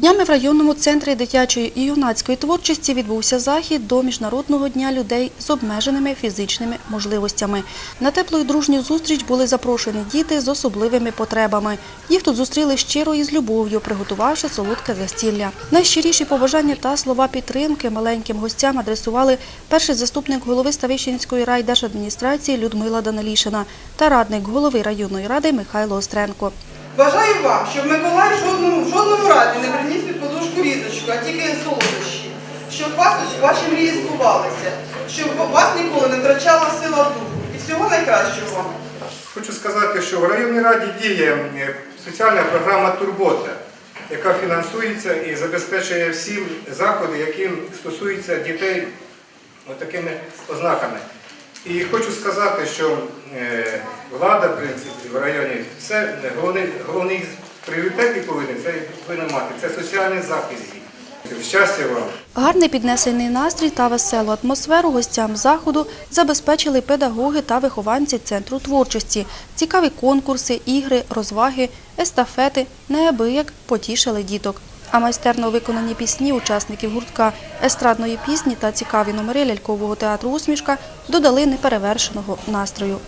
Днями в районному центрі дитячої і юнацької творчості відбувся захід до Міжнародного дня людей з обмеженими фізичними можливостями. На теплу і дружню зустріч були запрошені діти з особливими потребами. Їх тут зустріли щиро і з любов'ю, приготувавши солодке застілля. Найщиріші побажання та слова підтримки маленьким гостям адресували перший заступник голови Ставищенської райдержадміністрації Людмила Данилішина та радник голови районної ради Михайло Остренко. Бажаю вам, щоб Миколай в жодному, в жодному разі не приніс під подушку різочку, а тільки солодощі. Щоб вас, ваші мрії збувалися, щоб вас ніколи не втрачала сила духу. І всього найкращого вам. Хочу сказати, що в районній раді діє е, соціальна програма Турбота, яка фінансується і забезпечує всі заходи, які стосуються дітей такими ознаками. І хочу сказати, що е, влада, в принципі, в районі, все е, головний, головний пріоритет, повинен, це повинна мати, це соціальний захист. Щастя вам! Гарний піднесений настрій та веселу атмосферу гостям заходу забезпечили педагоги та вихованці центру творчості. Цікаві конкурси, ігри, розваги, естафети неабияк потішили діток. А майстерно виконані пісні учасників гуртка естрадної пісні та цікаві номери лялькового театру Усмішка додали неперевершеного настрою.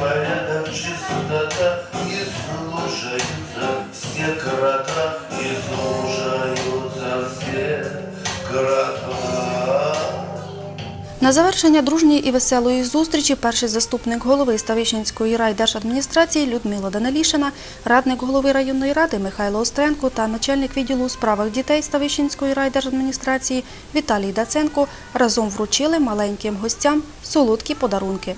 Порядок, чистота и слушаются все крота, и слушаются все крота. На завершення дружньої і веселої зустрічі перший заступник голови Ставищенської райдержадміністрації Людмила Данилішина, радник голови районної ради Михайло Остренко та начальник відділу у справах дітей Ставищенської райдержадміністрації Віталій Даценко разом вручили маленьким гостям солодкі подарунки.